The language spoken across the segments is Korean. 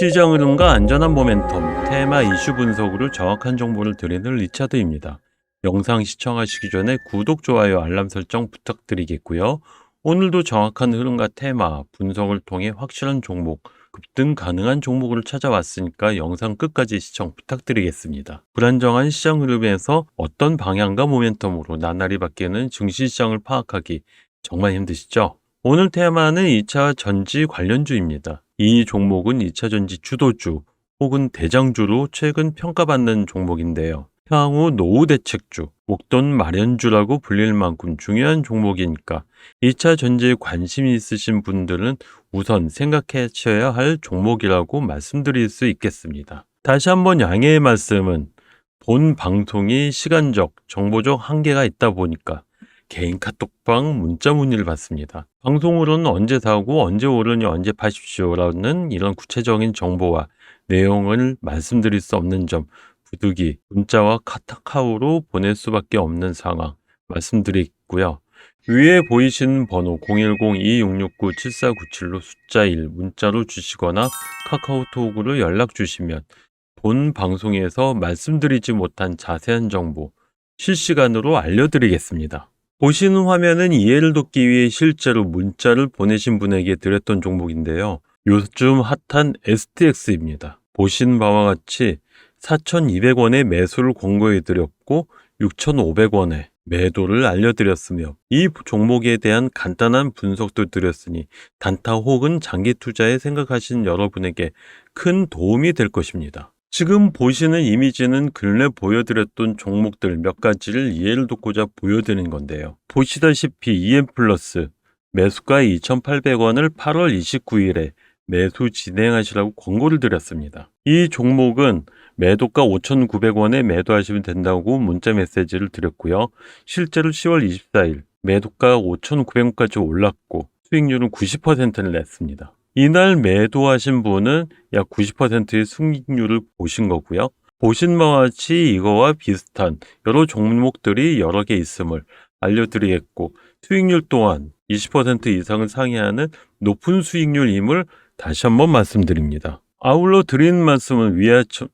시장 흐름과 안전한 모멘텀, 테마 이슈 분석으로 정확한 정보를 드리는 리차드입니다. 영상 시청하시기 전에 구독, 좋아요, 알람 설정 부탁드리겠고요. 오늘도 정확한 흐름과 테마, 분석을 통해 확실한 종목, 급등 가능한 종목을 찾아왔으니까 영상 끝까지 시청 부탁드리겠습니다. 불안정한 시장 흐름에서 어떤 방향과 모멘텀으로 나날이 바뀌는 증시시장을 파악하기 정말 힘드시죠? 오늘 테마는 2차 전지 관련주입니다. 이 종목은 2차 전지 주도주 혹은 대장주로 최근 평가받는 종목인데요. 향후 노후 대책주, 목돈 마련주라고 불릴 만큼 중요한 종목이니까 2차 전지에 관심이 있으신 분들은 우선 생각하셔야 할 종목이라고 말씀드릴 수 있겠습니다. 다시 한번 양해의 말씀은 본 방송이 시간적, 정보적 한계가 있다 보니까 개인 카톡방 문자 문의를 받습니다. 방송으로는 언제 사고 언제 오르니 언제 파십시오라는 이런 구체적인 정보와 내용을 말씀드릴 수 없는 점 부득이 문자와 카타카오로 보낼 수밖에 없는 상황 말씀드리고요. 위에 보이시는 번호 010-2669-7497로 숫자 1 문자로 주시거나 카카오톡으로 연락 주시면 본 방송에서 말씀드리지 못한 자세한 정보 실시간으로 알려드리겠습니다. 보시는 화면은 이해를 돕기 위해 실제로 문자를 보내신 분에게 드렸던 종목인데요. 요즘 핫한 STX입니다. 보시는 바와 같이 4,200원에 매수를 권고해 드렸고 6,500원에 매도를 알려드렸으며 이 종목에 대한 간단한 분석도 드렸으니 단타 혹은 장기 투자에 생각하신 여러분에게 큰 도움이 될 것입니다. 지금 보시는 이미지는 근래 보여드렸던 종목들 몇 가지를 이해를 돕고자 보여드리는 건데요. 보시다시피 EM 플러스 매수가 2,800원을 8월 29일에 매수 진행하시라고 권고를 드렸습니다. 이 종목은 매도가 5,900원에 매도하시면 된다고 문자 메시지를 드렸고요. 실제로 10월 24일 매도가 5,900원까지 올랐고 수익률은 90%를 냈습니다. 이날 매도하신 분은 약 90%의 수익률을 보신 거고요. 보신 바와 같이 이거와 비슷한 여러 종목들이 여러 개 있음을 알려드리겠고 수익률 또한 20% 이상을 상회하는 높은 수익률임을 다시 한번 말씀드립니다. 아울러 드리는 말씀은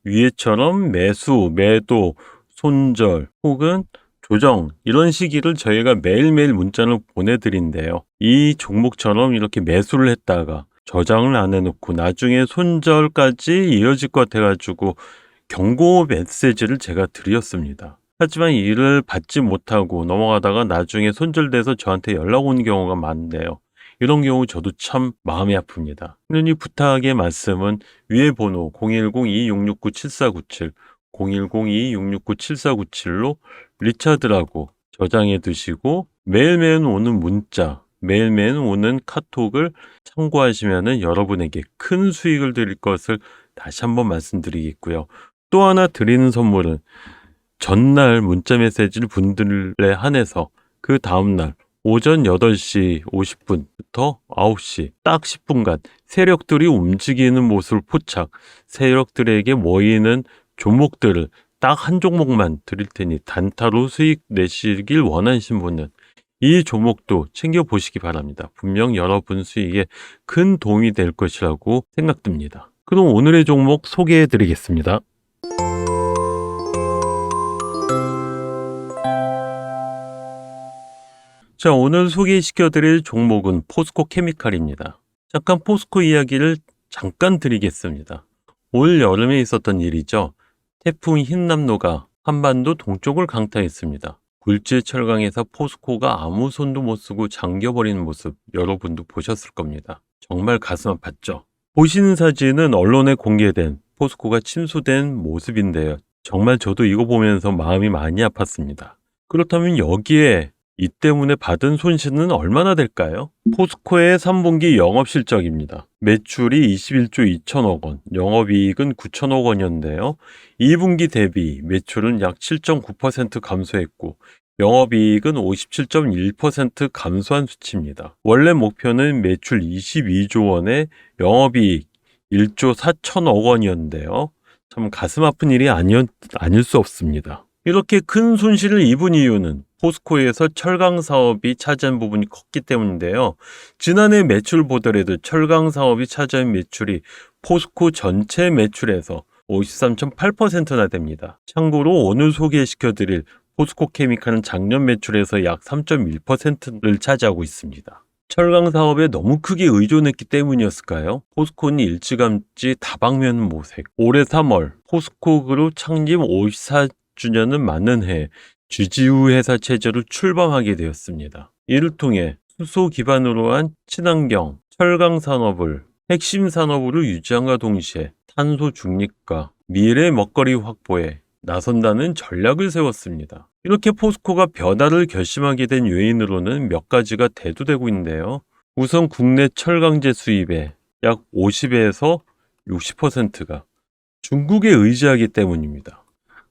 위에처럼 매수, 매도, 손절 혹은 조정 이런 시기를 저희가 매일매일 문자를 보내드린대요. 이 종목처럼 이렇게 매수를 했다가 저장을 안 해놓고 나중에 손절까지 이어질 것 같아가지고 경고 메시지를 제가 드렸습니다. 하지만 이를 받지 못하고 넘어가다가 나중에 손절돼서 저한테 연락 오는 경우가 많은데요. 이런 경우 저도 참 마음이 아픕니다. 그러니 부탁의 말씀은 위에 번호 010-2669-7497, 010-2669-7497로 리차드라고 저장해 두시고 매일매일 오는 문자, 매일매일 오는 카톡을 참고하시면 여러분에게 큰 수익을 드릴 것을 다시 한번 말씀드리겠고요. 또 하나 드리는 선물은 전날 문자 메시지를 분들에 한해서 그 다음날 오전 8시 50분부터 9시 딱 10분간 세력들이 움직이는 모습을 포착, 세력들에게 모이는 종목들을 딱 한 종목만 드릴 테니 단타로 수익 내시길 원하시는 분은 이 종목도 챙겨보시기 바랍니다. 분명 여러분 수익에 큰 도움이 될 것이라고 생각됩니다. 그럼 오늘의 종목 소개해 드리겠습니다. 자, 오늘 소개시켜 드릴 종목은 포스코 케미칼입니다. 잠깐 포스코 이야기를 잠깐 드리겠습니다. 올 여름에 있었던 일이죠. 태풍 흰남노가 한반도 동쪽을 강타했습니다. 굴지 철강에서 포스코가 아무 손도 못 쓰고 잠겨버리는 모습 여러분도 보셨을 겁니다. 정말 가슴 아팠죠. 보시는 사진은 언론에 공개된 포스코가 침수된 모습인데요. 정말 저도 이거 보면서 마음이 많이 아팠습니다. 그렇다면 여기에 이 때문에 받은 손실은 얼마나 될까요? 포스코의 3분기 영업 실적입니다. 매출이 21조 2천억 원, 영업이익은 9천억 원이었는데요. 2분기 대비 매출은 약 7.9% 감소했고 영업이익은 57.1% 감소한 수치입니다. 원래 목표는 매출 22조 원에 영업이익 1조 4천억 원이었는데요. 참 가슴 아픈 일이 아니었, 아닐 수 없습니다. 이렇게 큰 손실을 입은 이유는 포스코에서 철강 사업이 차지한 부분이 컸기 때문인데요. 지난해 매출 보더라도 철강 사업이 차지한 매출이 포스코 전체 매출에서 53.8%나 됩니다. 참고로 오늘 소개시켜드릴 포스코 케미칼은 작년 매출에서 약 3.1%를 차지하고 있습니다. 철강 사업에 너무 크게 의존했기 때문이었을까요? 포스코는 일찌감치 다방면 모색. 올해 3월 포스코 그룹 창립 54주년을 맞는 해 주지우 회사 체제로 출범하게 되었습니다. 이를 통해 수소 기반으로 한 친환경 철강 산업을 핵심 산업으로 유지함과 동시에 탄소 중립과 미래 먹거리 확보에 나선다는 전략을 세웠습니다. 이렇게 포스코가 변화를 결심하게 된 요인으로는 몇 가지가 대두되고 있는데요. 우선 국내 철강제 수입의 약 50에서 60%가 중국에 의지하기 때문입니다.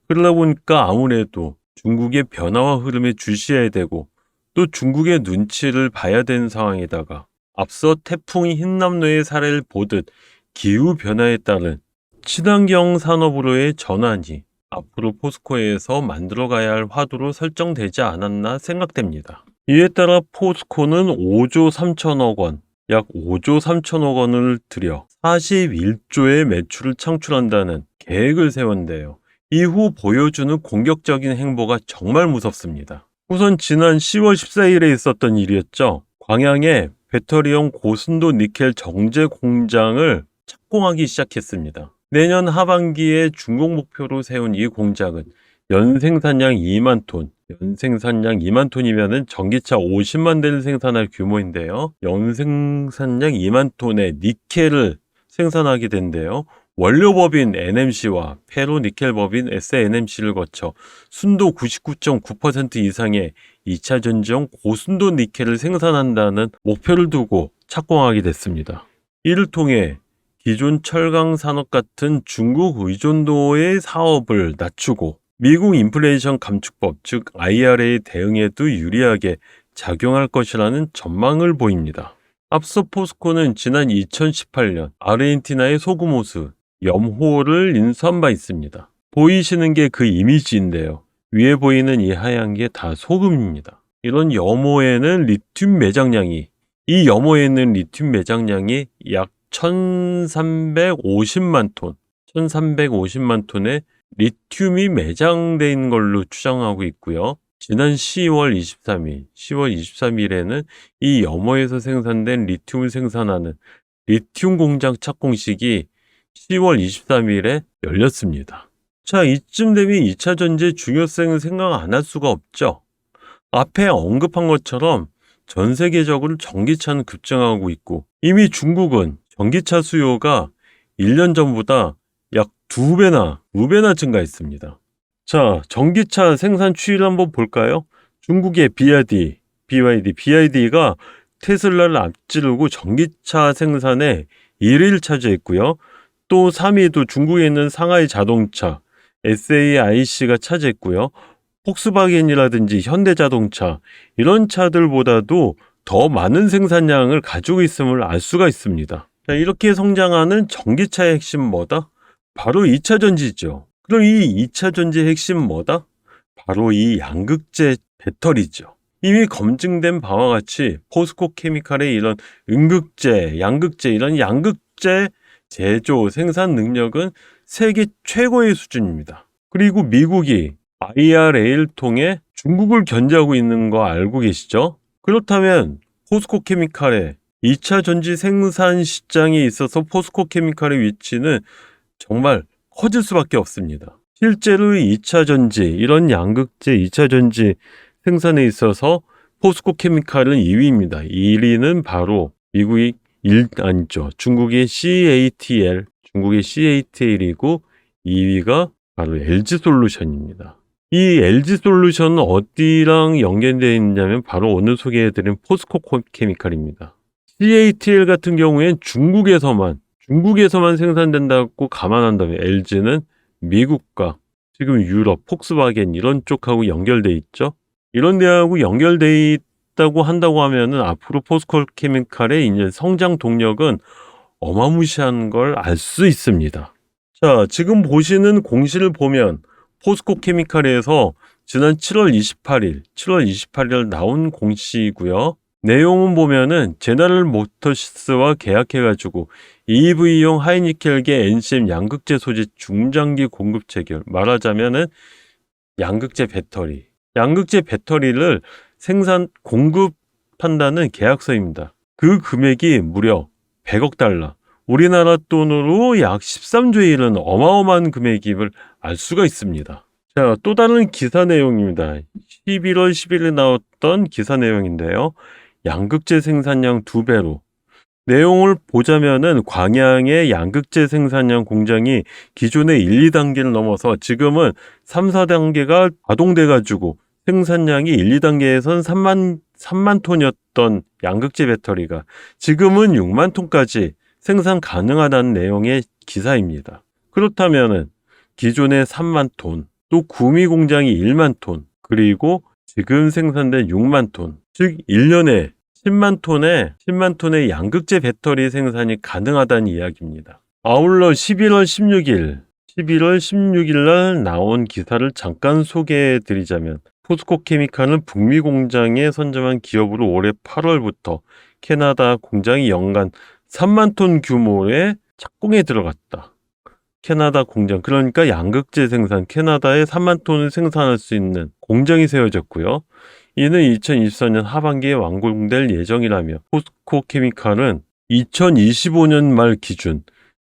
그러다 보니까 아무래도 중국의 변화와 흐름에 주시해야 되고 또 중국의 눈치를 봐야 되는 상황에다가 앞서 태풍이 흰남노의 사례를 보듯 기후 변화에 따른 친환경 산업으로의 전환이 앞으로 포스코에서 만들어가야 할 화두로 설정되지 않았나 생각됩니다. 이에 따라 포스코는 5조 3천억 원, 약 5조 3천억 원을 들여 41조의 매출을 창출한다는 계획을 세웠는데요. 이후 보여주는 공격적인 행보가 정말 무섭습니다. 우선 지난 10월 14일에 있었던 일이었죠. 광양에 배터리용 고순도 니켈 정제 공장을 착공하기 시작했습니다. 내년 하반기에 중공 목표로 세운 이 공장은 연생산량 2만 톤, 연생산량 2만 톤이면은 전기차 50만 대를 생산할 규모인데요. 연생산량 2만 톤의 니켈을 생산하게 된대요. 원료법인 NMC와 페로니켈 법인 SNMC를 거쳐 순도 99.9% 이상의 2차 전지용 고순도 니켈을 생산한다는 목표를 두고 착공하게 됐습니다. 이를 통해 기존 철강 산업 같은 중국 의존도의 사업을 낮추고 미국 인플레이션 감축법 즉 IRA 대응에도 유리하게 작용할 것이라는 전망을 보입니다. 앞서 포스코는 지난 2018년 아르헨티나의 소금호수 염호를 인수한 바 있습니다. 보이시는 게 그 이미지인데요. 위에 보이는 이 하얀 게 다 소금입니다. 이런 염호에는 리튬 매장량이 이 염호에 있는 리튬 매장량이 약 1350만 톤, 1350만 톤의 리튬이 있는 걸로 추정하고 있고요. 지난 10월 23일, 10월 23일에는 이 염호에서 생산된 리튬을 생산하는 리튬 공장 착공식이 10월 23일에 열렸습니다. 자, 이쯤 되면 2차 전지의 중요성을 생각 안 할 수가 없죠. 앞에 언급한 것처럼 전 세계적으로 전기차는 급증하고 있고 이미 중국은 전기차 수요가 1년 전보다 약 2배나, 2배나 증가했습니다. 자, 전기차 생산 추이를 한번 볼까요? 중국의 BYD, BYD, BYD가 테슬라를 앞지르고 전기차 생산에 1위를 차지했고요. 또 3위도 중국에 있는 상하이 자동차, SAIC가 차지했고요. 폭스바겐이라든지 현대자동차 이런 차들보다도 더 많은 생산량을 가지고 있음을 알 수가 있습니다. 자, 이렇게 성장하는 전기차의 핵심 뭐다? 바로 2차 전지죠. 그럼 이 2차 전지의 핵심 뭐다? 바로 이 양극재 배터리죠. 이미 검증된 바와 같이 포스코 케미칼의 이런 음극재, 양극재, 이런 양극재 제조, 생산 능력은 세계 최고의 수준입니다. 그리고 미국이 IRA를 통해 중국을 견제하고 있는 거 알고 계시죠? 그렇다면 포스코 케미칼의 2차 전지 생산 시장에 있어서 포스코 케미칼의 위치는 정말 커질 수밖에 없습니다. 실제로 2차 전지, 이런 양극재 2차 전지 생산에 있어서 포스코 케미칼은 2위입니다. 1위는 바로 미국이 1, 아니죠. 중국의 CATL, 중국의 CATL이고 2위가 바로 LG 솔루션입니다. 이 LG 솔루션은 어디랑 연결되어 있냐면 바로 오늘 소개해드린 포스코 케미칼입니다. CATL 같은 경우엔 중국에서만 중국에서만 생산된다고 감안한다면 LG는 미국과 지금 유럽, 폭스바겐 이런 쪽하고 연결돼 있죠. 이런 데하고 연결돼 있다고 한다고 하면은 앞으로 포스코 케미칼의 이제 성장 동력은 어마무시한 걸 알 수 있습니다. 자, 지금 보시는 공시를 보면 포스코 케미칼에서 지난 7월 28일, 7월 28일 나온 공시이고요. 내용은 보면은 제너럴 모터스와 계약해가지고 EV용 하이니켈계 NCM 양극재 소재 중장기 공급 체결. 말하자면은 양극재 배터리. 양극재 배터리를 생산 공급한다는 계약서입니다. 그 금액이 무려 100억 달러. 우리나라 돈으로 약 13조에 이르는 어마어마한 금액임을 알 수가 있습니다. 자, 또 다른 기사 내용입니다. 11월 10일에 나왔던 기사 내용인데요. 양극재 생산량 두 배로. 내용을 보자면은 광양의 양극재 생산량 공장이 기존의 1, 2단계를 넘어서 지금은 3, 4단계가 가동돼 가지고 생산량이 1, 2단계에선 3만 3만 톤이었던 양극재 배터리가 지금은 6만 톤까지 생산 가능하다는 내용의 기사입니다. 그렇다면은 기존의 3만 톤, 또 구미 공장이 1만 톤, 그리고 지금 생산된 6만 톤, 즉 1년에 10만 톤의 10만 톤의 양극재 배터리 생산이 가능하다는 이야기입니다. 아울러 11월 16일, 11월 16일 날 나온 기사를 잠깐 소개해 드리자면 포스코 케미칼은 북미 공장에 선점한 기업으로 올해 8월부터 캐나다 공장이 연간 3만 톤 규모의 착공에 들어갔다. 캐나다 공장, 그러니까 양극재 생산, 캐나다에 3만 톤을 생산할 수 있는 공장이 세워졌고요. 이는 2024년 하반기에 완공될 예정이라며 포스코 케미칼은 2025년 말 기준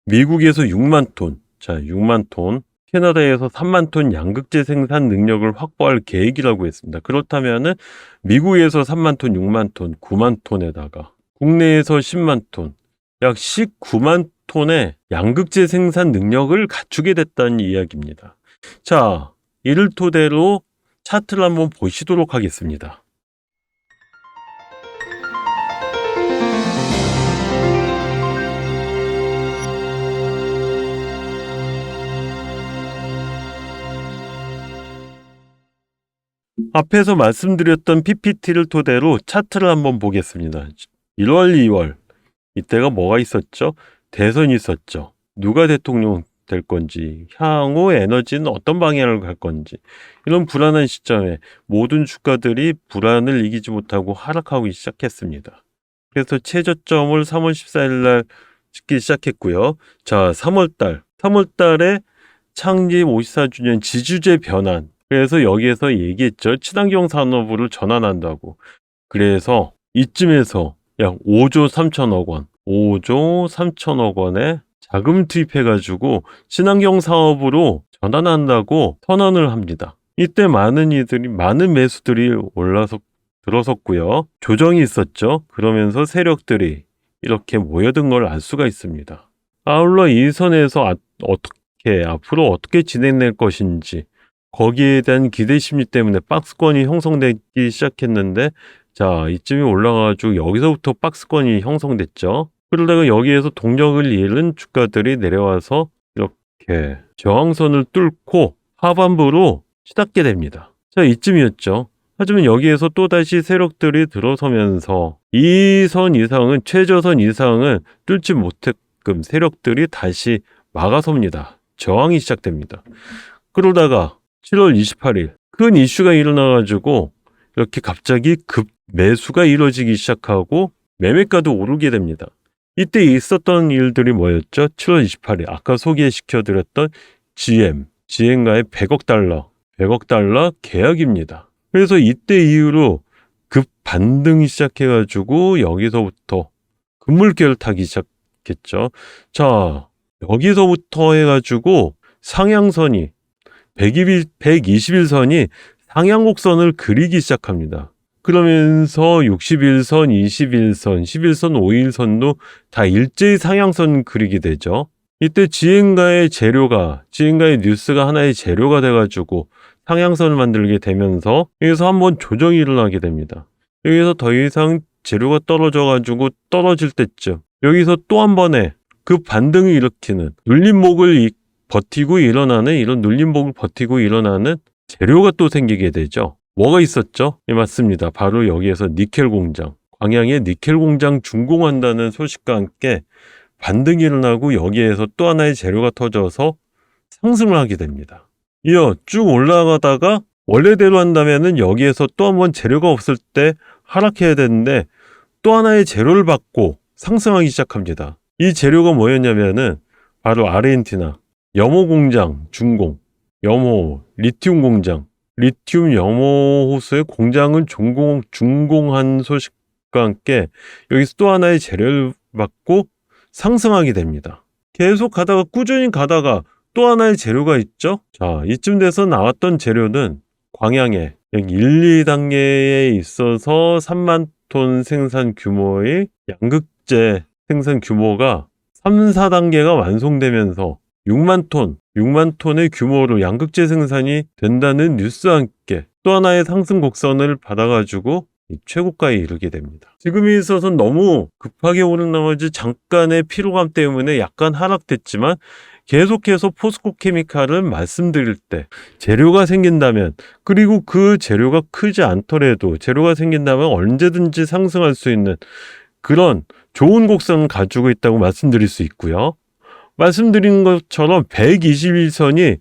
미국에서 6만 톤, 자 6만 톤, 캐나다에서 3만 톤 양극재 생산 능력을 확보할 계획이라고 했습니다. 그렇다면은 미국에서 3만 톤, 6만 톤, 9만 톤에다가 국내에서 10만 톤, 약 19만 톤의 양극재 생산 능력을 갖추게 됐다는 이야기입니다. 자, 이를 토대로 차트를 한번 보시도록 하겠습니다. 앞에서 말씀드렸던 PPT를 토대로 차트를 한번 보겠습니다. 1월, 2월. 이때가 뭐가 있었죠? 대선이 있었죠. 누가 대통령 될 건지, 향후 에너지는 어떤 방향을 갈 건지, 이런 불안한 시점에 모든 주가들이 불안을 이기지 못하고 하락하기 시작했습니다. 그래서 최저점을 3월 14일 날 찍기 시작했고요. 자, 3월 달. 3월 달에 창립 54주년 지주제 변환. 그래서 여기에서 얘기했죠. 친환경 산업으로 전환한다고. 그래서 이쯤에서 약 5조 3천억 원, 5조 3천억 원의 자금 투입해가지고 친환경 사업으로 전환한다고 선언을 합니다. 이때 많은 이들이, 많은 매수들이 올라서 들어섰고요. 조정이 있었죠. 그러면서 세력들이 이렇게 모여든 걸 알 수가 있습니다. 아울러 이 선에서 아, 어떻게, 앞으로 어떻게 진행될 것인지, 거기에 대한 기대 심리 때문에 박스권이 형성되기 시작했는데, 자, 이쯤이 올라가가지고 여기서부터 박스권이 형성됐죠. 그러다가 여기에서 동력을 잃은 주가들이 내려와서 이렇게 저항선을 뚫고 하반부로 치닫게 됩니다. 자, 이쯤이었죠. 하지만 여기에서 또다시 세력들이 들어서면서 이 선 이상은, 최저선 이상은 뚫지 못했끔 세력들이 다시 막아섭니다. 저항이 시작됩니다. 그러다가 7월 28일 큰 이슈가 일어나가지고 이렇게 갑자기 급 매수가 이루어지기 시작하고 매매가도 오르게 됩니다. 이때 있었던 일들이 뭐였죠? 7월 28일 아까 소개시켜드렸던 GM, GM과의 100억 달러, 100억 달러 계약입니다. 그래서 이때 이후로 급 반등이 시작해가지고 여기서부터 금물결 타기 시작했죠. 자, 여기서부터 해가지고 상향선이 120일, 121선이 상향곡선을 그리기 시작합니다. 그러면서 61선, 21선, 11선, 5일선도 다 일제히 상향선 그리게 되죠. 이때 지행가의 재료가, 지행가의 뉴스가 하나의 재료가 돼가지고 상향선을 만들게 되면서 여기서 한번 조정이 일어나게 됩니다. 여기서 더 이상 재료가 떨어져가지고 떨어질 때쯤 여기서 또 한 번에 그 반등을 일으키는 눌림목을 이- 버티고 일어나는 이런 눌림목을 버티고 일어나는 재료가 또 생기게 되죠. 뭐가 있었죠? 예, 맞습니다. 바로 여기에서 니켈 공장, 광양의 니켈 공장 준공한다는 소식과 함께 반등이 일어나고 여기에서 또 하나의 재료가 터져서 상승을 하게 됩니다. 이어 쭉 올라가다가 원래대로 한다면은 여기에서 또 한 번 재료가 없을 때 하락해야 되는데 또 하나의 재료를 받고 상승하기 시작합니다. 이 재료가 뭐였냐면은 바로 아르헨티나 염호 공장 준공, 염호 리튬 공장, 리튬 염호 호수의 공장을 준공 준공한 소식과 함께 여기서 또 하나의 재료를 받고 상승하게 됩니다. 계속 가다가 꾸준히 가다가 또 하나의 재료가 있죠. 자, 이쯤 돼서 나왔던 재료는 광양에 1, 2단계에 있어서 3만 톤 생산 규모의 양극재 생산 규모가 3, 4단계가 완성되면서 6만 톤, 6만 톤의 규모로 양극재 생산이 된다는 뉴스와 함께 또 하나의 상승 곡선을 받아가지고 이 최고가에 이르게 됩니다. 지금에 있어서는 너무 급하게 오른 나머지 잠깐의 피로감 때문에 약간 하락됐지만 계속해서 포스코 케미칼은 말씀드릴 때 재료가 생긴다면 그리고 그 재료가 크지 않더라도 재료가 생긴다면 언제든지 상승할 수 있는 그런 좋은 곡선을 가지고 있다고 말씀드릴 수 있고요. 말씀드린 것처럼 121선이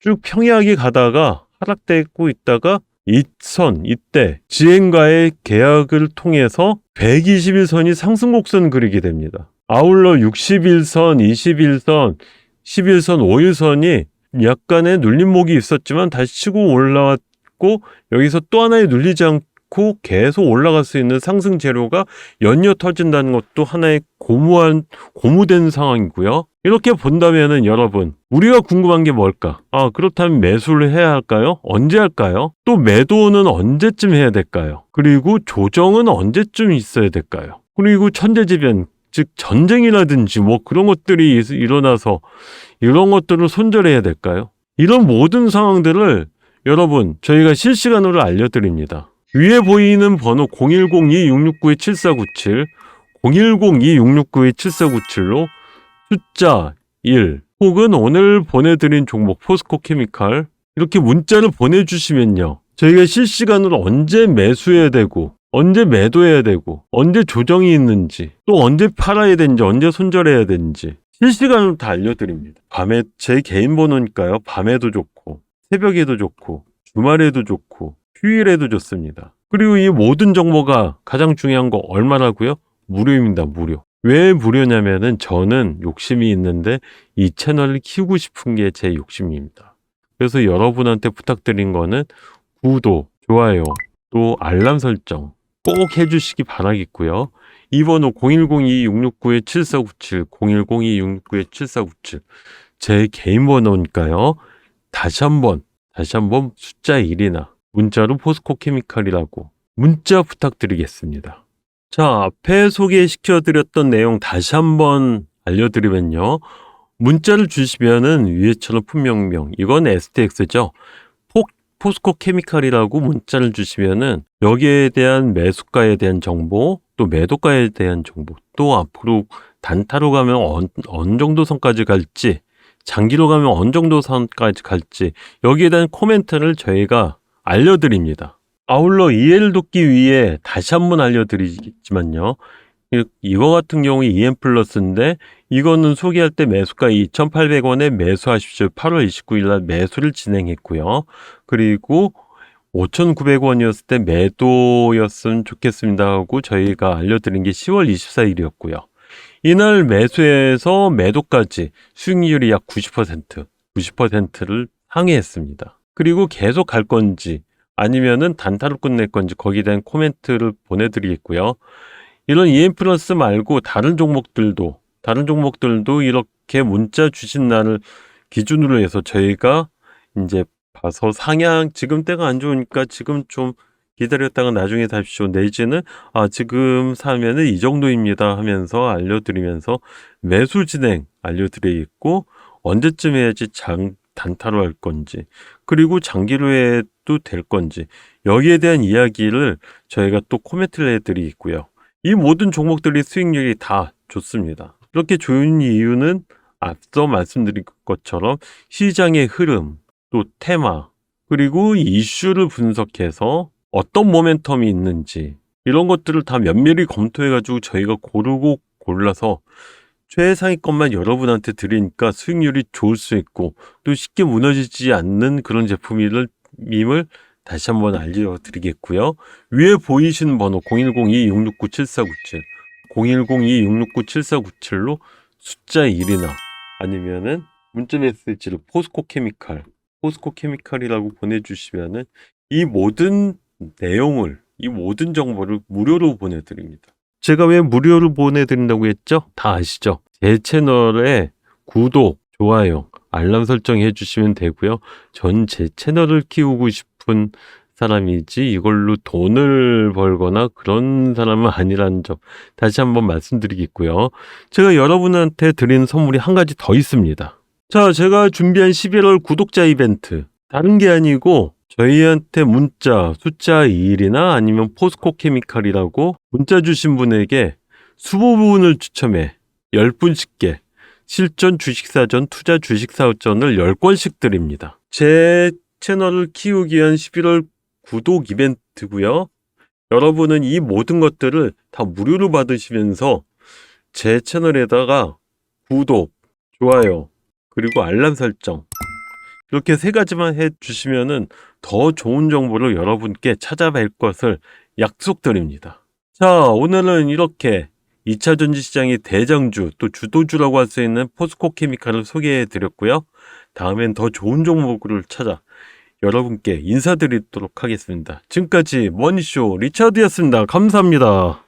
쭉 평이하게 가다가 하락되고 있다가 이 선, 이때 지행과의 계약을 통해서 121선이 상승 곡선을 그리게 됩니다. 아울러 61선, 21선, 11선, 5일선이 약간의 눌림목이 있었지만 다시 치고 올라왔고 여기서 또 하나의 눌리지 않고 계속 올라갈 수 있는 상승 재료가 연이어 터진다는 것도 하나의 고무한 고무된 상황이고요. 이렇게 본다면은 여러분 우리가 궁금한 게 뭘까? 아 그렇다면 매수를 해야 할까요? 언제 할까요? 또 매도는 언제쯤 해야 될까요? 그리고 조정은 언제쯤 있어야 될까요? 그리고 천재지변 즉 전쟁이라든지 뭐 그런 것들이 일- 일어나서 이런 것들을 손절해야 될까요? 이런 모든 상황들을 여러분 저희가 실시간으로 알려드립니다. 위에 보이는 번호 010-2669-7497 010-2669-7497로 숫자 1 혹은 오늘 보내드린 종목 포스코 케미칼 이렇게 문자를 보내주시면요. 저희가 실시간으로 언제 매수해야 되고 언제 매도해야 되고 언제 조정이 있는지 또 언제 팔아야 되는지 언제 손절해야 되는지 실시간으로 다 알려드립니다. 밤에 제 개인 번호니까요. 밤에도 좋고 새벽에도 좋고 주말에도 좋고 휴일에도 좋습니다. 그리고 이 모든 정보가 가장 중요한 거 얼마라고요? 무료입니다. 무료. 왜 무료냐면은 저는 욕심이 있는데 이 채널을 키우고 싶은 게 제 욕심입니다. 그래서 여러분한테 부탁드린 거는 구독, 좋아요, 또 알람 설정 꼭 해주시기 바라겠고요. 이 번호 010-2669-7497, 010-2669-7497. 제 개인 번호니까요. 다시 한번, 다시 한번 숫자 1이나 문자로 포스코 케미칼이라고 문자 부탁드리겠습니다. 자, 앞에 소개시켜드렸던 내용 다시 한번 알려드리면요. 문자를 주시면은 위에처럼 품명명, 이건 STX죠. 포스코 케미칼이라고 문자를 주시면은 여기에 대한 매수가에 대한 정보, 또 매도가에 대한 정보, 또 앞으로 단타로 가면 어느, 어느 정도 선까지 갈지, 장기로 가면 어느 정도 선까지 갈지, 여기에 대한 코멘트를 저희가 알려드립니다. 아울러 이해를 돕기 위해 다시 한번 알려드리지만요. 이- 이거 같은 경우에 EM 플러스인데 이거는 소개할 때 매수가 2,800원에 매수하십시오. 8월 29일 날 매수를 진행했고요. 그리고 5,900원이었을 때 매도였으면 좋겠습니다 하고 저희가 알려드린 게 10월 24일이었고요. 이날 매수해서 매도까지 수익률이 약 90%, 90%를 상회했습니다. 그리고 계속 갈 건지 아니면은 단타로 끝낼 건지 거기에 대한 코멘트를 보내드리겠고요. 이런 EM 플러스 말고 다른 종목들도 다른 종목들도 이렇게 문자 주신 날을 기준으로 해서 저희가 이제 봐서 상향 지금 때가 안 좋으니까 지금 좀 기다렸다가 나중에 사십시오 내지는 아 지금 사면은 이 정도입니다 하면서 알려드리면서 매수 진행 알려드리겠고 언제쯤 해야지 장 단타로 할 건지 그리고 장기로 해도 될 건지 여기에 대한 이야기를 저희가 또 코멘트를 해드리겠고요. 이 모든 종목들이 수익률이 다 좋습니다. 이렇게 좋은 이유는 앞서 말씀드린 것처럼 시장의 흐름, 또 테마, 그리고 이슈를 분석해서 어떤 모멘텀이 있는지 이런 것들을 다 면밀히 검토해가지고 저희가 고르고 골라서 최상위권만 여러분한테 드리니까 수익률이 좋을 수 있고 또 쉽게 무너지지 않는 그런 제품을 밈을 다시 한번 알려드리겠고요. 위에 보이시는 번호 010-2669-7497, 010-2669-7497로 숫자 1이나 아니면은 문자 메시지를 포스코 케미칼, 포스코 케미칼이라고 보내주시면은 이 모든 내용을, 이 모든 정보를 무료로 보내드립니다. 제가 왜 무료로 보내드린다고 했죠? 다 아시죠? 제 채널에 구독, 좋아요, 알람 설정 해 주시면 되고요. 전 제 채널을 키우고 싶은 사람이지 이걸로 돈을 벌거나 그런 사람은 아니라는 점 다시 한번 말씀드리겠고요. 제가 여러분한테 드리는 선물이 한 가지 더 있습니다. 자, 제가 준비한 11월 구독자 이벤트. 다른 게 아니고 저희한테 문자 숫자 2일이나 아니면 포스코 케미칼이라고 문자 주신 분에게 25분을 추첨해 10분씩께 실전 주식사전 투자 주식사전을 10권씩 드립니다. 제 채널을 키우기 위한 11월 구독 이벤트고요. 여러분은 이 모든 것들을 다 무료로 받으시면서 제 채널에다가 구독, 좋아요, 그리고 알람 설정 이렇게 세 가지만 해 주시면은 더 좋은 정보를 여러분께 찾아뵐 것을 약속드립니다. 자, 오늘은 이렇게 2차 전지 시장의 대장주 또 주도주라고 할 수 있는 포스코 케미칼을 소개해 드렸고요. 다음엔 더 좋은 정보를 찾아 여러분께 인사드리도록 하겠습니다. 지금까지 머니쇼 리차드였습니다. 감사합니다.